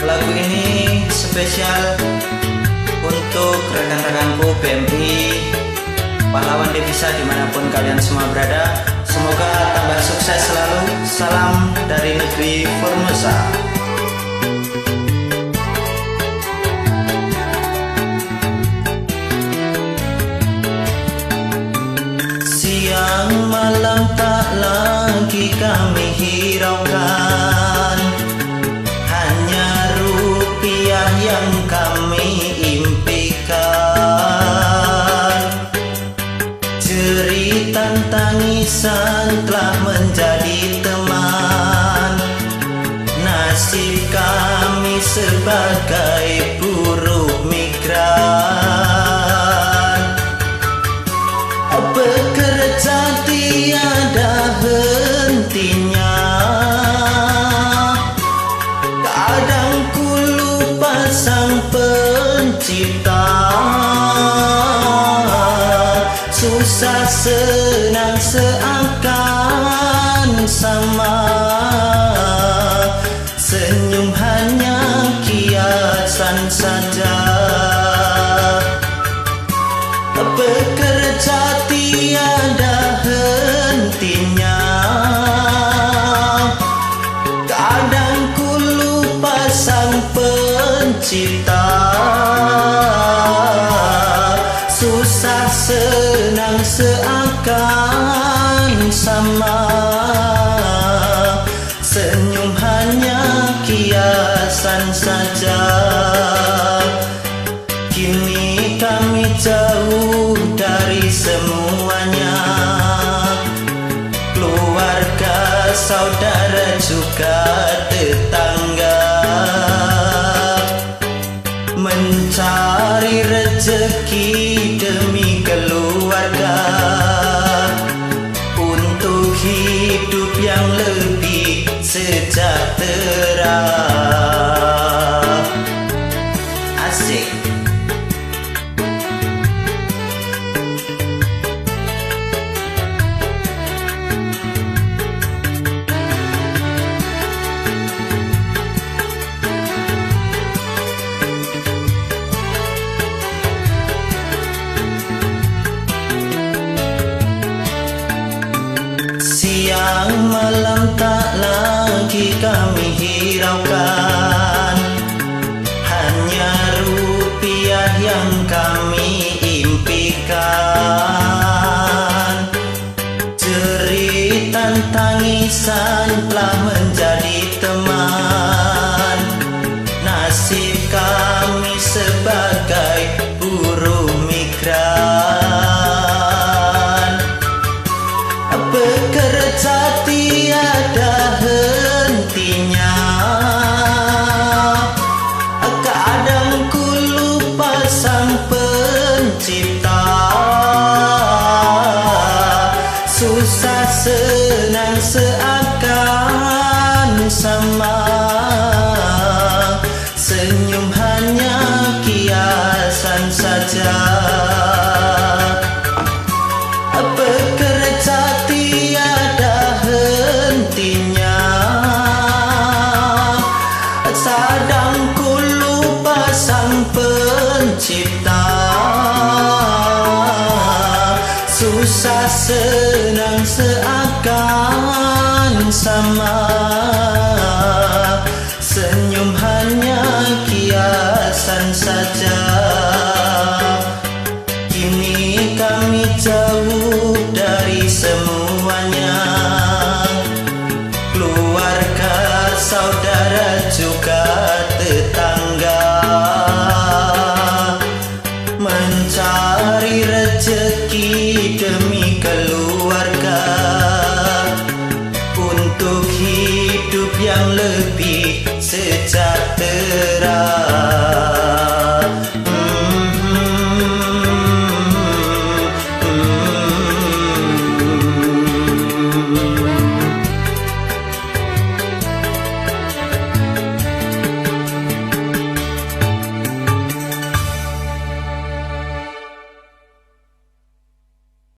Lagu ini spesial untuk rekan-rekanku BMI pahlawan devisa di mana pun kalian semua berada. Semoga tambah sukses selalu. Salam dari negeri Formosa. Siang malam tak lagi kami hiraukan tangisan telah menjadi teman. Nasib kami sebagai buruh migran. Bekerja tiada hentinya. Kadang ku lupa sang pencipta. Susah senang seakan sama. Senyum hanya kiasan saja. Bekerja tiada hentinya. Kadang ku lupa sang pencipta. Susah senang seakan sama. Senyum hanya kiasan saja. Kini kami jauh dari semuanya. Keluarga, saudara juga tetangga Siang malam tak lagi kami hiraukan Jeritan tangisan telah menjadi teman. Nasib kami sebagai buruh migran. Bekerja tiada hentinya. Kadang ku lupa sang pencipta. Susah senang saja. Bekerja tiada hentinya. Sadang ku lupa sang pencipta. Susah senang yang lebih sejahtera